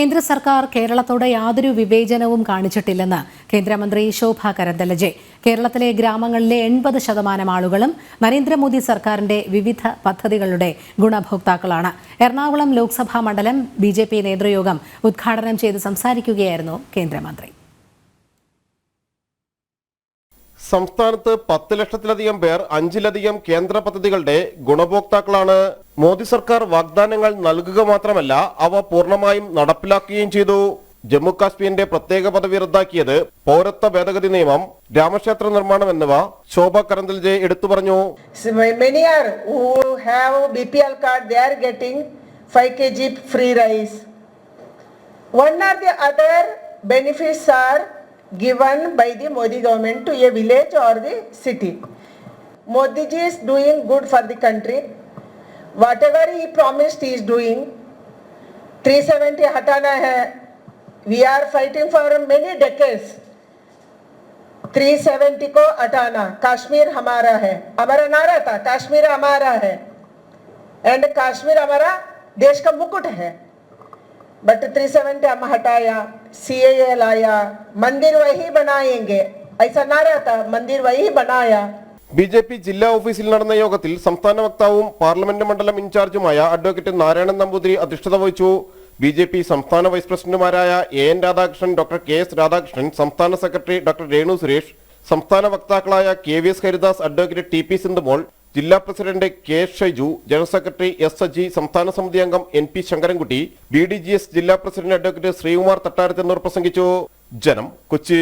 കേന്ദ്ര സർക്കാർ കേരളത്തോട് യാതൊരു വിവേചനവും കാണിച്ചിട്ടില്ലെന്ന് കേന്ദ്രമന്ത്രി ശോഭ കരന്തലജെ. കേരളത്തിലെ ഗ്രാമങ്ങളിലെ എൺപത് ശതമാനം ആളുകളും നരേന്ദ്രമോദി സർക്കാരിന്റെ വിവിധ പദ്ധതികളുടെ ഗുണഭോക്താക്കളാണ്. എറണാകുളം ലോക്സഭാ മണ്ഡലം ബി നേതൃയോഗം ഉദ്ഘാടനം ചെയ്ത് സംസാരിക്കുകയായിരുന്നു കേന്ദ്രമന്ത്രി. സംസ്ഥാനത്ത് പത്ത് ലക്ഷത്തിലധികം പേർ അഞ്ചിലധികം കേന്ദ്ര പദ്ധതികളുടെ ഗുണഭോക്താക്കളാണ്. മോദി സർക്കാർ വാഗ്ദാനങ്ങൾ നൽകുക മാത്രമല്ല അവ പൂർണമായും നടപ്പിലാക്കുകയും ചെയ്തു. ജമ്മു കാശ്മീരിന്റെ പ്രത്യേക പദവി റദ്ദാക്കിയത് പൗരത്വ ഭേദഗതി നിയമം രാമക്ഷേത്ര നിർമ്മാണം എന്നിവ ശോഭ കരന്തൽജെ എടുത്തു പറഞ്ഞു. So many are who have BPL card, they are 5 kg free rice. One are given by the Modi government to a village or the city. Modi ji is doing good for the country. Whatever he promised he is doing. 370 hatana hai. We are fighting for many decades. 370 को हटाना कश्मीर हमारा है हमारा नारा था कश्मीर हमारा है and Kashmir हमारा देश का मुकुट है बट 370 हम हटाया सी लाया मंदिर वही बनाएंगे ऐसा नारा था मंदिर वही बनाया ബി ജെ പി ജില്ലാ ഓഫീസിൽ നടന്ന യോഗത്തിൽ സംസ്ഥാന വക്താവും പാർലമെന്റ് മണ്ഡലം ഇൻചാർജുമായ അഡ്വക്കേറ്റ് നാരായണൻ നമ്പൂതിരി അധ്യക്ഷത വഹിച്ചു ബി ജെ പി സംസ്ഥാന വൈസ് പ്രസിഡന്റുമാരായ A N Radhakrishnan doctor K S Radhakrishnan സംസ്ഥാന സെക്രട്ടറി ഡോക്ടർ രേണു സുരേഷ് സംസ്ഥാന വക്താക്കളായ K V S Haridas advocate T P Sindhumol ജില്ലാ president K Shaiju general secretary S Saji സംസ്ഥാന സമിതി അംഗം N P Sankarankutty B D G S ജില്ലാ president advocate Sreekumar Thattarath എന്നിവർ പ്രസംഗിച്ചു. ജനം കൊച്ചി.